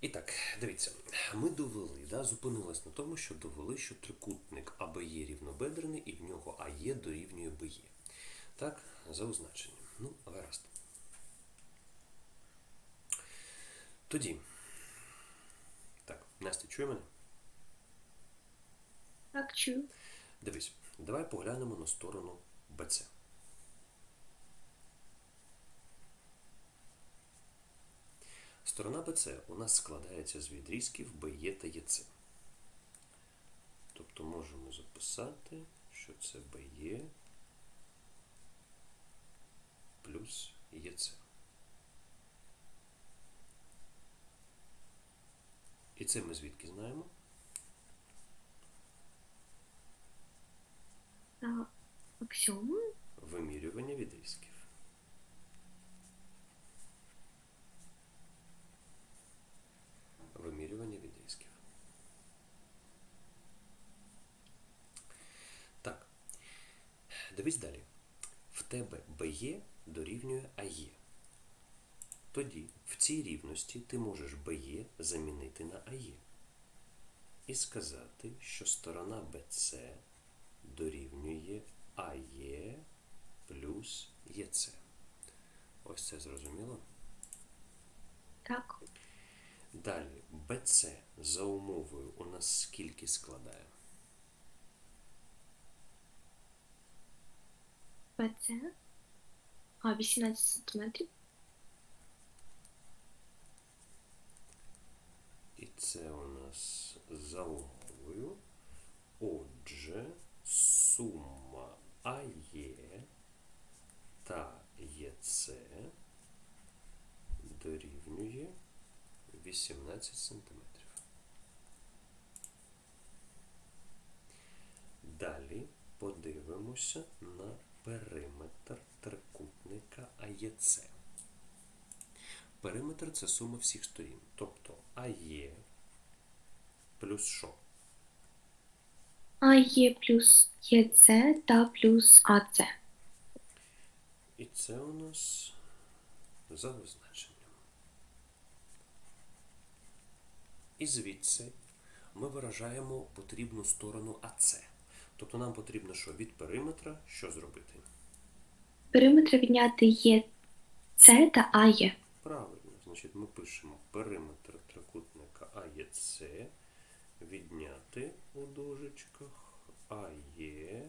І так, дивіться, ми довели, да, зупинились на тому, що довели, що трикутник АБЄ рівнобедрений і в нього АЄ дорівнює БЄ. Так, за означенням. Ну, гаразд. Тоді. Так, Настя, чує мене? Так, чую. Дивись, давай поглянемо на сторону БЦ. Сторона БЦ у нас складається з відрізків БЕ та ЄЦ. Тобто можемо записати, що це БЕ плюс ЄЦ. І це ми звідки знаємо? Аксіоми? Вимірювання відрізків. Вимірювання відрізків. Так. Дивись далі. В тебе БЕ дорівнює АЕ. Тоді в цій рівності ти можеш БЕ замінити на АЕ. І сказати, що сторона БЦ дорівнює АЕ плюс ЄЦ. Ось це зрозуміло? Так. Далі БЦ за умовою у нас скільки складає? ПЦ. А, 18 сантиметрів. І це у нас за умовою. Отже, сума АЕ та ЄЦ дорівнює 18 сантиметрів. Далі подивимося на периметр трикутника АЄЦ. Периметр це сума всіх сторін. Тобто АЕ плюс що? АЄ плюс ЄЦ та плюс АЦ. І це у нас за визначенням. І звідси ми виражаємо потрібну сторону АЦ. Тобто нам потрібно що від периметра що зробити? Периметр відняти ЄЦ та АЄ. Правильно, значить ми пишемо периметр трикутника АЄЦ відняти у дужечках АЄ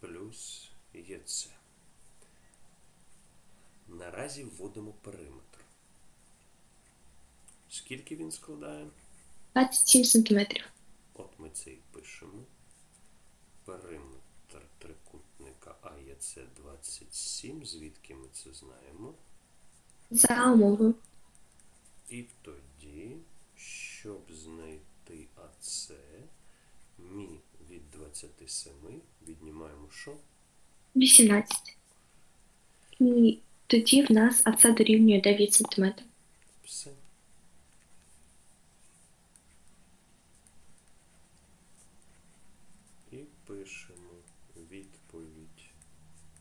плюс ЄЦ. Наразі вводимо периметр. Скільки він складає? 27 сантиметрів. От ми це і пишемо. Периметр трикутника АЄЦ 27. Звідки ми це знаємо? За умовою. І тоді, щоб знайти АЦ, мі від 27 віднімаємо що? 18. І тоді в нас АЦ дорівнює 9 сантиметрів. Все. І пишемо відповідь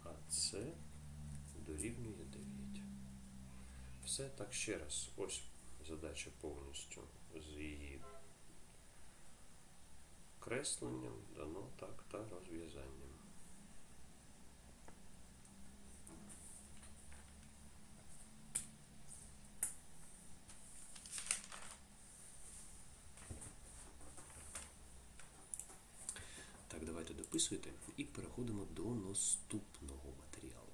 АЦ дорівнює 9. Все так ще раз. Ось задача повністю з її кресленням дано так та розв'язанням. Так, давайте і переходимо до наступного матеріалу.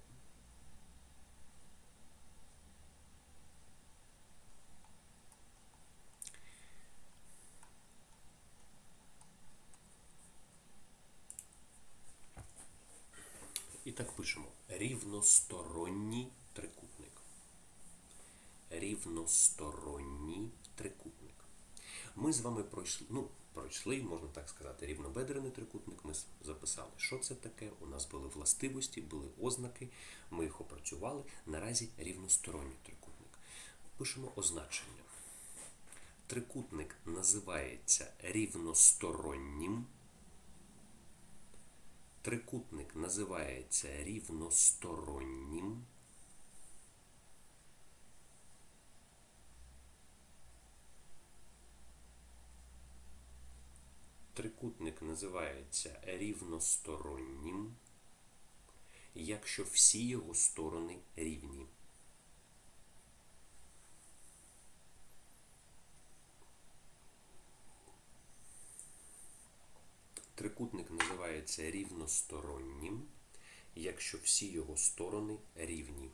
І так пишемо рівносторонній трикутник. Рівносторонній трикутник. Ми з вами пройшли, ну, пройшли, можна так сказати, рівнобедрений трикутник. Ми записали, що це таке. У нас були властивості, були ознаки, ми їх опрацювали. Наразі рівносторонній трикутник. Пишемо означення. Трикутник називається рівностороннім. Трикутник називається рівностороннім. Трикутник називається рівностороннім, якщо всі його сторони рівні. Трикутник називається рівностороннім, якщо всі його сторони рівні.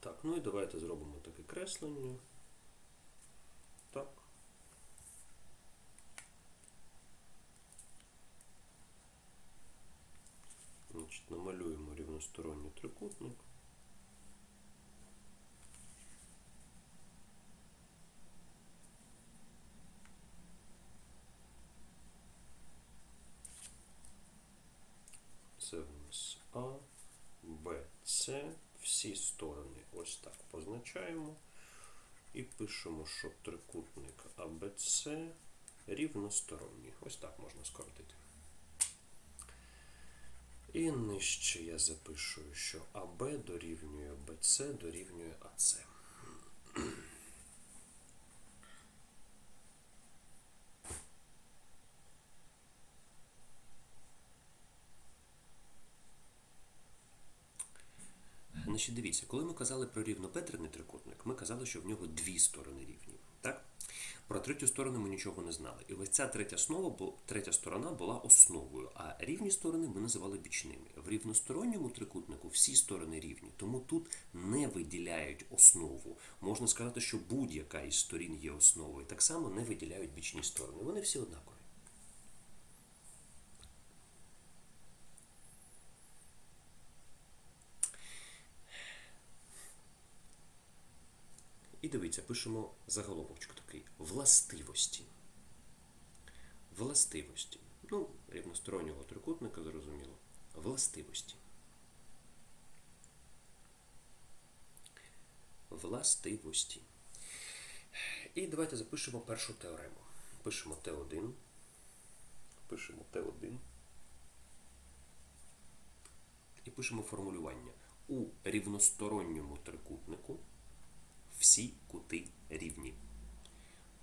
Так, ну і давайте зробимо таке креслення. Так. Значить, намалюємо рівносторонній трикутник. Це у нас А, Б, С. Всі сторони ось так позначаємо. І пишемо, що трикутник АБЦ рівносторонній. Ось так можна скоротити. І нижче я запишу, що АБ дорівнює БЦ дорівнює АЦ. Значить, дивіться, коли ми казали про рівнобедрений трикутник, ми казали, що в нього дві сторони рівні. Так? Про третю сторону ми нічого не знали. І ось ця третя, основа, бу- третя сторона була основою, а рівні сторони ми називали бічними. В рівносторонньому трикутнику всі сторони рівні, тому тут не виділяють основу. Можна сказати, що будь-яка із сторін є основою. Так само не виділяють бічні сторони. Вони всі однакові. І дивіться, пишемо заголовочку такий. Властивості. Властивості. Ну, рівностороннього трикутника, зрозуміло. Властивості. Властивості. І давайте запишемо першу теорему. Пишемо Т1. Пишемо Т1. І пишемо формулювання. У рівносторонньому трикутнику всі кути рівні.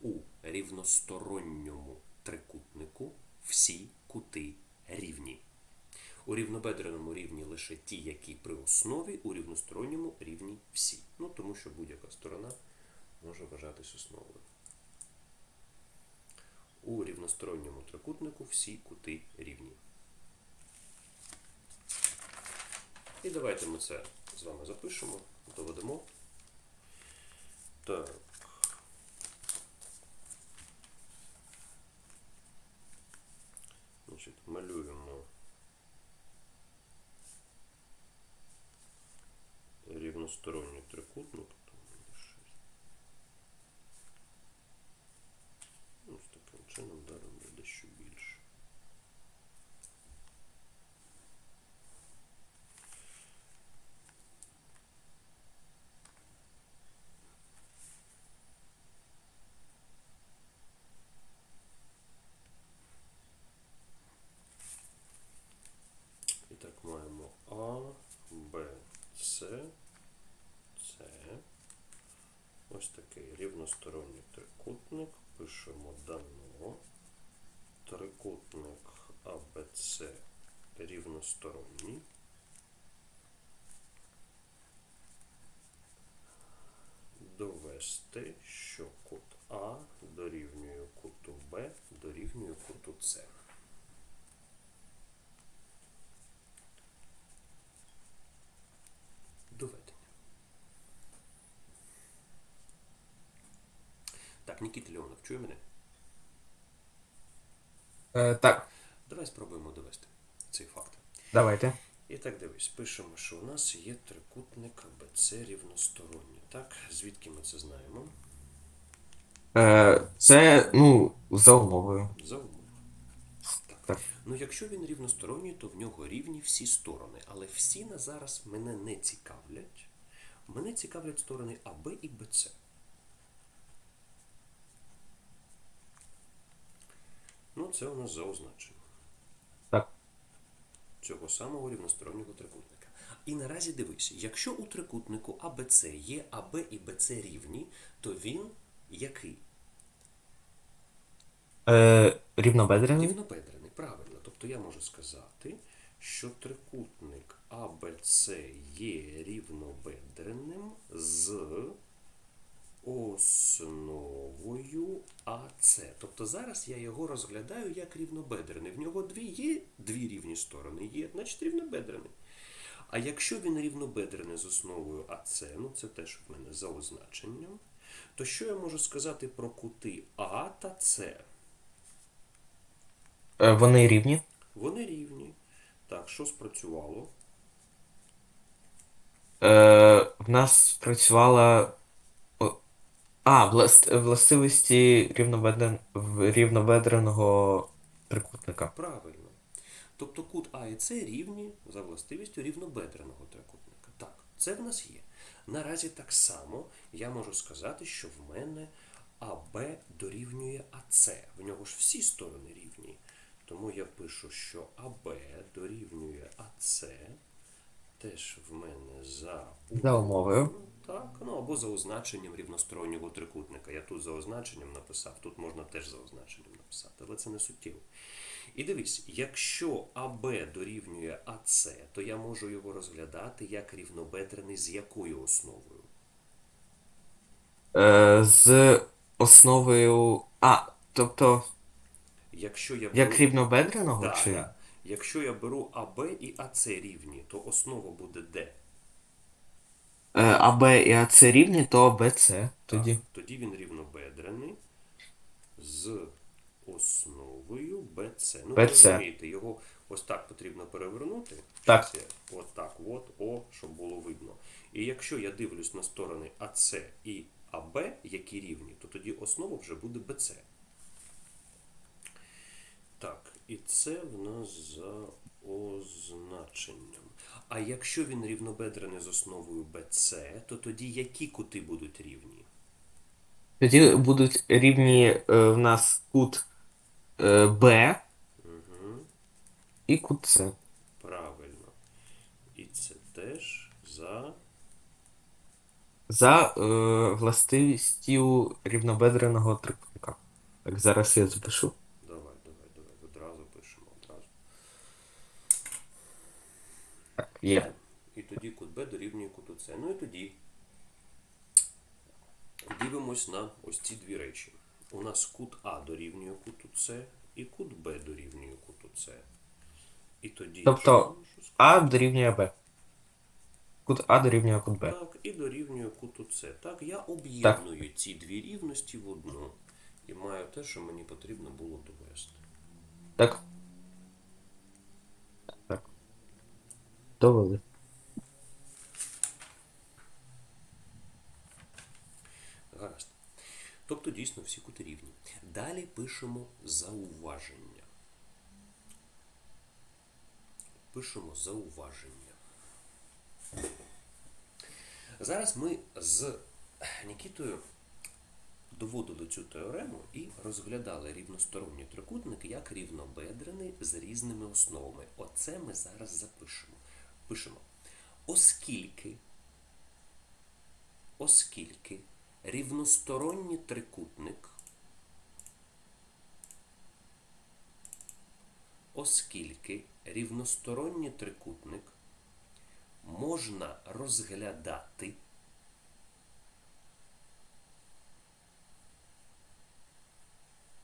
У рівносторонньому трикутнику всі кути рівні. У рівнобедреному рівні лише ті, які при основі, у рівносторонньому рівні всі. Ну, тому що будь-яка сторона може вважатись основою. У рівносторонньому трикутнику всі кути рівні. І давайте ми це з вами запишемо, доведемо. Так. Значить, малюємо рівносторонній рівносторонній. Довести, що кут А дорівнює куту Б дорівнює куту С. Доведення. Так, Нікіта Леонов, чує мене? Е, так, Давай спробуємо довести цей факт. Давайте. І так дивись, пишемо, що у нас є трикутник АБЦ рівносторонній. Так, звідки ми це знаємо? Е, це, ну, за умовою. За умови. Так. Так. Ну, якщо він рівносторонній, то в нього рівні всі сторони. Але всі на зараз мене не цікавлять. Мене цікавлять сторони АБ і БЦ. Ну, це у нас за означення. Цього самого рівностороннього трикутника. І наразі дивись, якщо у трикутнику АБЦ є АБ і БЦ рівні, то він який? Е, рівнобедрений. Рівнобедрений, правильно. Тобто я можу сказати, що трикутник АБЦ є рівнобедреним з основою АЦ. Тобто зараз я його розглядаю як рівнобедрений. В нього дві є дві рівні сторони, є, значить рівнобедрений. А якщо він рівнобедрений з основою АЦ, ну це теж в мене за означенням, то що я можу сказати про кути А та С? Е, вони рівні. Вони рівні. Так, що спрацювало? Е, в нас спрацювала. А, власт... властивості рівнобедрен... в- трикутника. Правильно. Тобто кут А і С рівні за властивістю рівнобедреного трикутника. Так, це в нас є. Наразі так само я можу сказати, що в мене АБ дорівнює АС. В нього ж всі сторони рівні. Тому я пишу, що АБ дорівнює АС. Теж в мене за За умовою. Так, ну або за означенням рівностороннього трикутника. Я тут за означенням написав, тут можна теж за означенням написати, але це не суттєво. І дивись, якщо АБ дорівнює АС, то я можу його розглядати як рівнобедрений з якою основою? Е, з основою. А, тобто, Якщо я як рівнобедреного Да, чи. Якщо я беру АБ і АС рівні, то основа буде де? Е, АБ і АЦ рівні, то БЦ тоді. Тоді він рівнобедрений з основою BC. Ну, ви BC. розумієте, його ось так потрібно перевернути. Так. Це От так, от, о, щоб було видно. І якщо я дивлюсь на сторони АС і АБ, які рівні, то тоді основа вже буде BC. Так, і це в нас за означенням. А якщо він рівнобедрений з основою BC, то тоді які кути будуть рівні? Тоді будуть рівні е, в нас кут е, Б і кут С. Правильно. І це теж за За е, властивістю рівнобедреного трикутника. Так, зараз я запишу. Давай, давай, давай. Одразу пишемо, одразу. Так, є. І тоді кут Б дорівнює куту С. Ну і тоді дивимось на ось ці дві речі. У нас кут А дорівнює куту С і кут Б дорівнює куту С. І тоді Тобто? А дорівнює Б. Кут А дорівнює кут Б. Так, і дорівнює куту С. Так, я об'єдную ці дві рівності в одну. І маю те, що мені потрібно було довести. Так. Довели. Гаразд. Тобто дійсно всі кути рівні. Далі пишемо зауваження. Пишемо зауваження. Зараз ми з Нікітою доводили цю теорему і розглядали рівносторонні трикутники як рівнобедрений з різними основами. Оце ми зараз запишемо. Пишемо. Оскільки оскільки рівносторонній трикутник, оскільки рівносторонній трикутник можна розглядати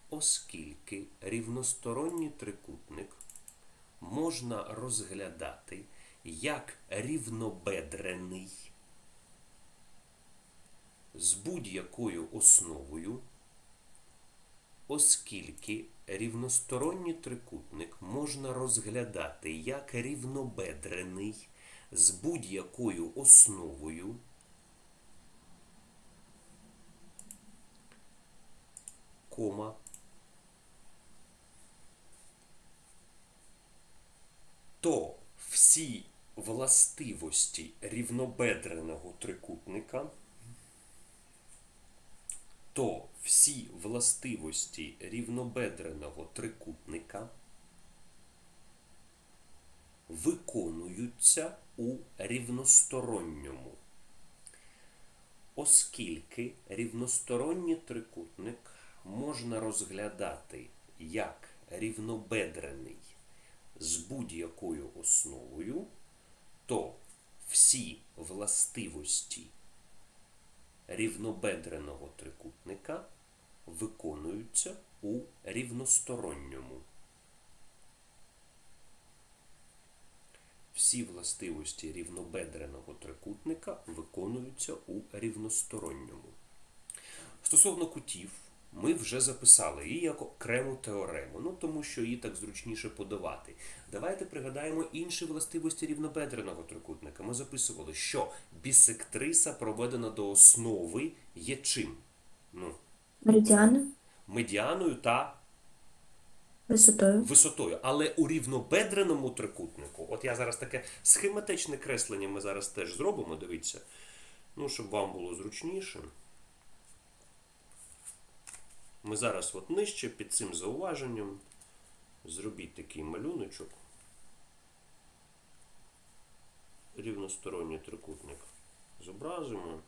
оскільки рівносторонній трикутник можна розглядати як рівнобедрений з будь-якою основою, оскільки рівносторонній трикутник можна розглядати як рівнобедрений з будь-якою основою, кома, то всі властивості рівнобедреного трикутника то всі властивості рівнобедреного трикутника виконуються у рівносторонньому. Оскільки рівносторонній трикутник можна розглядати як рівнобедрений з будь-якою основою, то всі властивості рівнобедреного трикутника виконуються у рівносторонньому. Всі властивості рівнобедреного трикутника виконуються у рівносторонньому. Стосовно кутів, ми вже записали її як окрему теорему, ну тому що її так зручніше подавати. Давайте пригадаємо інші властивості рівнобедреного трикутника. Ми записували, що бісектриса, проведена до основи, є чим? Ну, Меридіани медіаною та висотою. висотою. Але у рівнобедреному трикутнику, от я зараз таке схематичне креслення ми зараз теж зробимо, дивіться, ну, щоб вам було зручніше. Ми зараз от нижче під цим зауваженням зробіть такий малюночок. Рівносторонній трикутник зобразимо.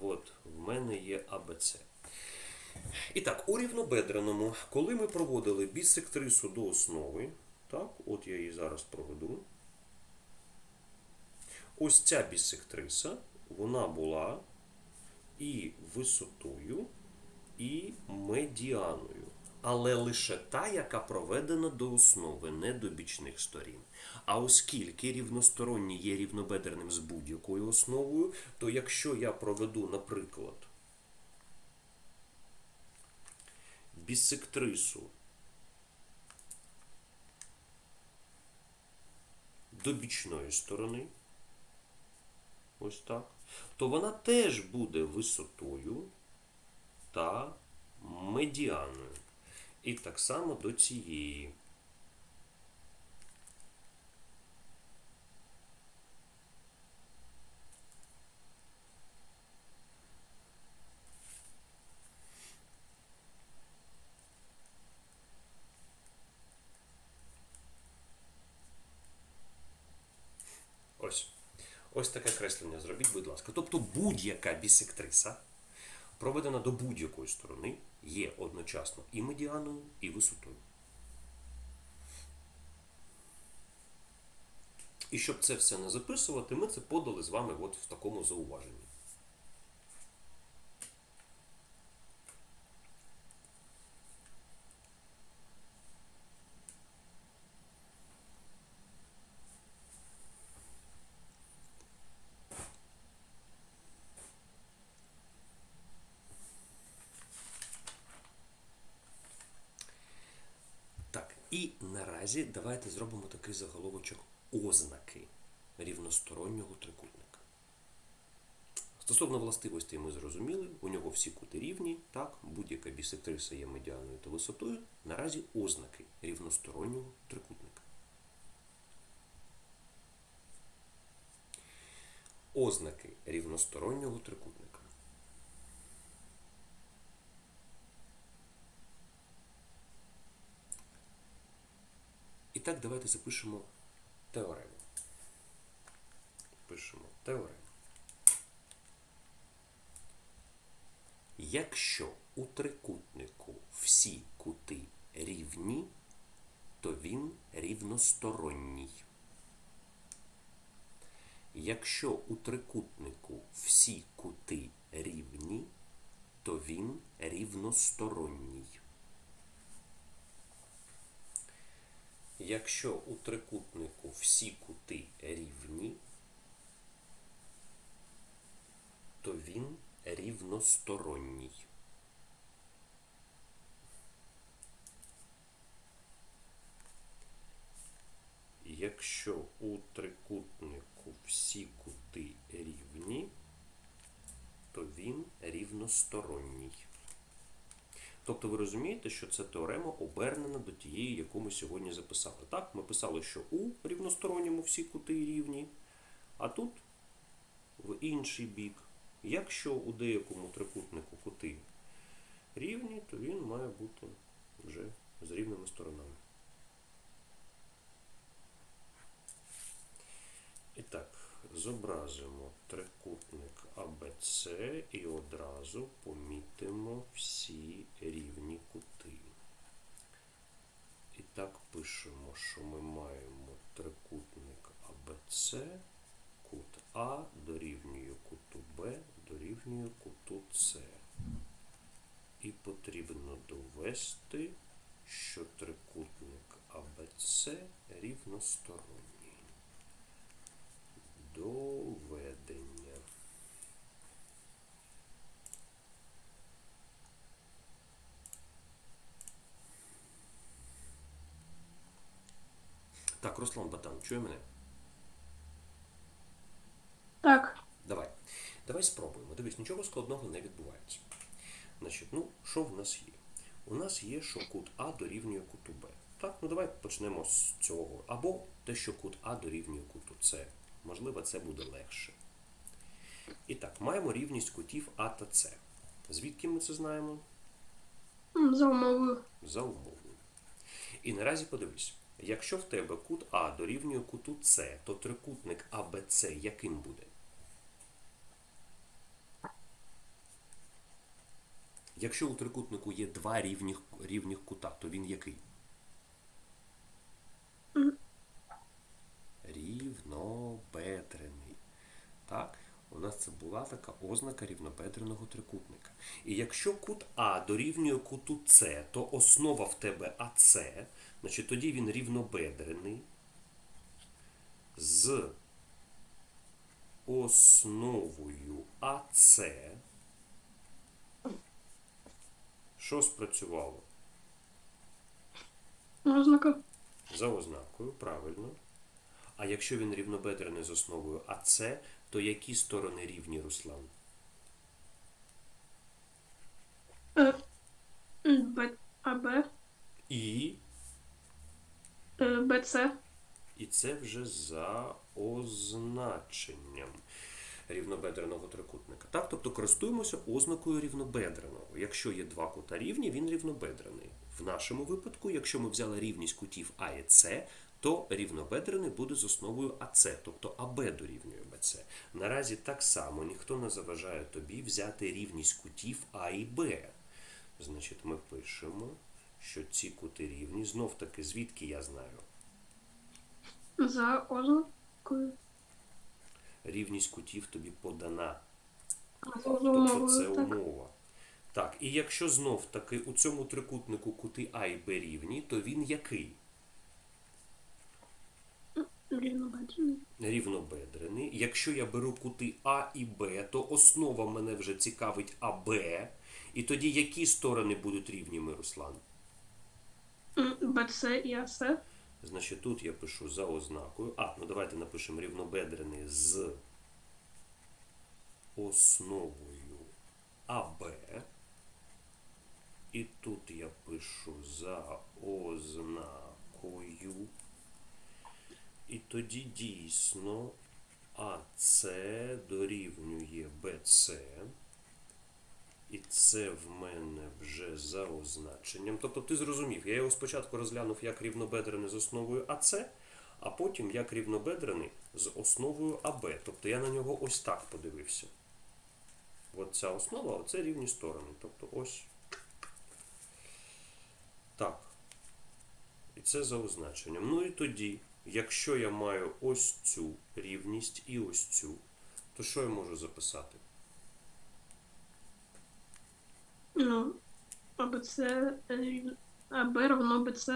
От, в мене є АБЦ. І так, у рівнобедреному, коли ми проводили бісектрису до основи, так, от я її зараз проведу. Ось ця бісектриса, вона була і висотою, і медіаною. Але лише та, яка проведена до основи, не до бічних сторін. А оскільки рівносторонній є рівнобедреним з будь-якою основою, то якщо я проведу, наприклад, бісектрису до бічної сторони, ось так, то вона теж буде висотою та медіаною. І так само до цієї. Ось. Ось таке креслення зробіть, будь ласка. Тобто будь-яка бісектриса, проведена до будь-якої сторони, є одночасно і медіаною, і висотою. І щоб це все не записувати, ми це подали з вами от в такому зауваженні. Так, і наразі давайте зробимо такий заголовочок ознаки рівностороннього трикутника. Стосовно властивостей ми зрозуміли, у нього всі кути рівні, так, будь-яка бісектриса є медіаною та висотою. Наразі ознаки рівностороннього трикутника. Ознаки рівностороннього трикутника. І так, давайте запишемо теорему. Пишемо теорему. Якщо у трикутнику всі кути рівні, то він рівносторонній. Якщо у трикутнику всі кути рівні, то він рівносторонній. Якщо у трикутнику всі кути рівні, то він рівносторонній. Якщо у трикутнику всі кути рівні, то він рівносторонній. Тобто ви розумієте, що це теорема обернена до тієї, яку ми сьогодні записали. Так, ми писали, що у рівносторонньому всі кути рівні, а тут в інший бік. Якщо у деякому трикутнику кути рівні, то він має бути вже з рівними сторонами. І так, зобразимо трикутник АБЦ і одразу помітимо всі рівні кути. І так пишемо, що ми маємо трикутник АБЦ, кут А дорівнює куту Б, дорівнює куту С. І потрібно довести, що трикутник АБЦ рівносторонній. Доведення. Так, Руслан Батан, чує мене? Так. Давай. Давай спробуємо. Дивись, нічого складного не відбувається. Значить, ну, що в нас є? У нас є, що кут А дорівнює куту Б. Так, ну давай почнемо з цього. Або те, що кут А дорівнює куту С. Можливо, це буде легше. І так, маємо рівність кутів А та С. Звідки ми це знаємо? За умовою. За умовою. І наразі подивись, якщо в тебе кут А дорівнює куту С, то трикутник АБЦ яким буде? Якщо у трикутнику є два рівних, рівних кута, то він який? Мгм. Рівнобедрений. Так? У нас це була така ознака рівнобедреного трикутника. І якщо кут А дорівнює куту С, то основа в тебе АС, значить тоді він рівнобедрений з основою АС. Що спрацювало? Ознака. За ознакою, правильно. А якщо він рівнобедрений з основою АС, то які сторони рівні, Руслан? Е, Б, АБ, І, е, БЦ. і це вже за означенням рівнобедреного трикутника. Так, тобто користуємося ознакою рівнобедреного. Якщо є два кута рівні, він рівнобедрений. В нашому випадку, якщо ми взяли рівність кутів А і С, то рівнобедрений буде з основою АС, тобто АБ дорівнює БЦ. Наразі так само ніхто не заважає тобі взяти рівність кутів А і Б. Значить, ми пишемо, що ці кути рівні. Знов таки, звідки я знаю? За ознакою. Рівність кутів тобі подана. Тобто це умова. Так, і якщо знов таки у цьому трикутнику кути А і Б рівні, то він який? Рівнобедрений. Рівнобедрений. Якщо я беру кути А і Б, то основа мене вже цікавить АБ. І тоді які сторони будуть рівніми, Руслан? БЦ і АС. Значить, тут я пишу за ознакою. А, ну давайте напишемо рівнобедрений з основою АБ. І тут я пишу за ознакою. І тоді дійсно АС дорівнює БЦ. І це в мене вже за означенням. Тобто ти зрозумів, я його спочатку розглянув як рівнобедрений з основою АС, а потім як рівнобедрений з основою АБ. Тобто я на нього ось так подивився. От ця основа, а це рівні сторони. Тобто ось так. І це за означенням. Ну і тоді, якщо я маю ось цю рівність і ось цю, то що я можу записати? Ну, АБЦ, е, АБ равно БЦ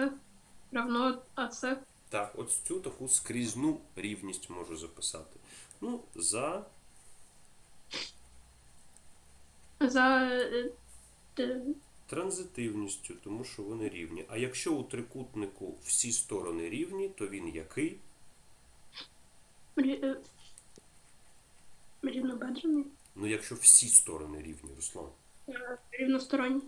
равно АС. Так, от цю таку скрізну рівність можу записати. Ну, за За е, те- транзитивністю, тому що вони рівні. А якщо у трикутнику всі сторони рівні, то він який? е, рівнобедрений. Ну, якщо всі сторони рівні, Руслан. Е, Рівносторонній.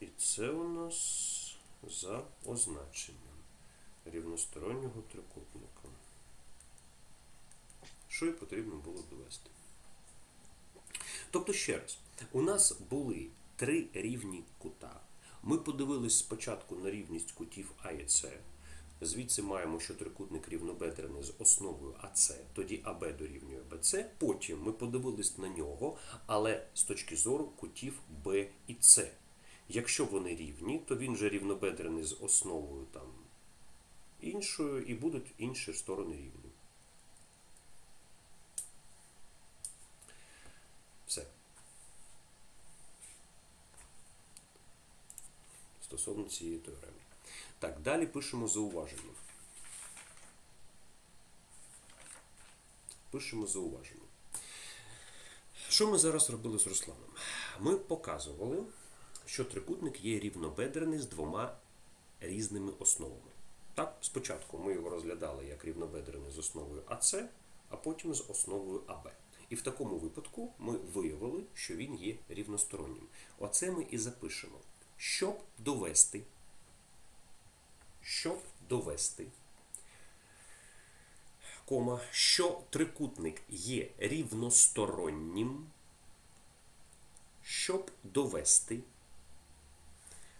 І це у нас за означенням рівностороннього трикутника. Що і потрібно було довести. Тобто, ще раз, у нас були три рівні кута. Ми подивились спочатку на рівність кутів А і С. Звідси маємо, що трикутник рівнобедрений з основою АС, тоді АБ дорівнює БЦ. Потім ми подивились на нього, але з точки зору кутів Б і С. Якщо вони рівні, то він же рівнобедрений з основою там іншою, і будуть інші сторони рівні. Все. Стосовно цієї теореми. Так, далі пишемо зауваження. Пишемо зауваження. Що ми зараз робили з Русланом? Ми показували, що трикутник є рівнобедрений з двома різними основами. Так, спочатку ми його розглядали як рівнобедрений з основою АС, а потім з основою АБ. І в такому випадку ми виявили, що він є рівностороннім. Оце ми і запишемо. Щоб довести, щоб довести, кома, що трикутник є рівностороннім, щоб довести,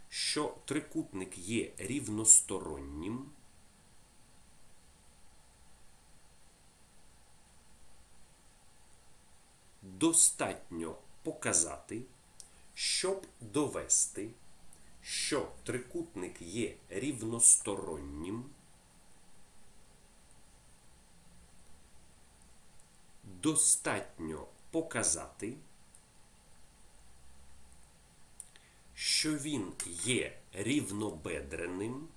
що трикутник є рівностороннім. Достатньо показати, щоб довести, що трикутник є рівностороннім. Достатньо показати, що він є рівнобедреним.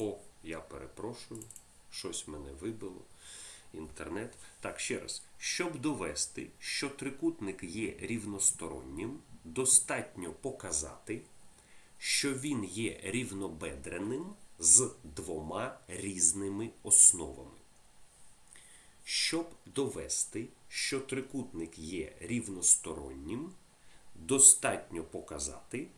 О, я перепрошую, щось мене вибило. Інтернет. Так, ще раз. Щоб довести, що трикутник є рівностороннім, достатньо показати, що він є рівнобедреним з двома різними основами. Щоб довести, що трикутник є рівностороннім, достатньо показати,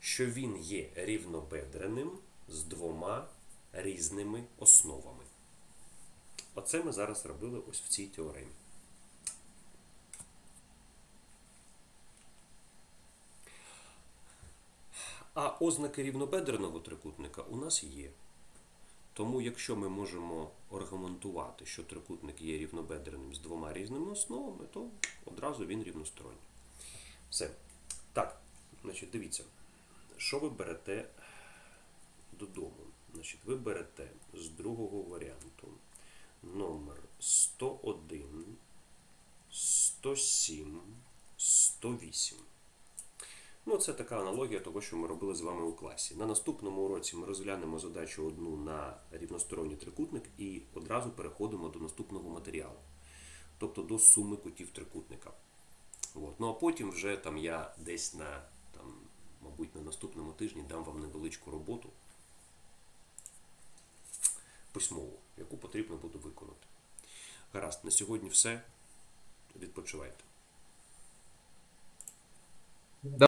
що він є рівнобедреним з двома різними основами. Оце ми зараз робили ось в цій теоремі. А ознаки рівнобедреного трикутника у нас є. Тому, якщо ми можемо аргументувати, що трикутник є рівнобедреним з двома різними основами, то одразу він рівносторонній. Все. Так, значить, дивіться, що ви берете додому? Значить, ви берете з другого варіанту номер 101, 107, 108. Ну, це така аналогія того, що ми робили з вами у класі. На наступному уроці ми розглянемо задачу одну на рівносторонній трикутник і одразу переходимо до наступного матеріалу, тобто до суми кутів трикутника. От. Ну а потім вже там я десь на, там, мабуть, на наступному тижні дам вам невеличку роботу письмову, яку потрібно буде виконати. Гаразд, на сьогодні все. Відпочивайте.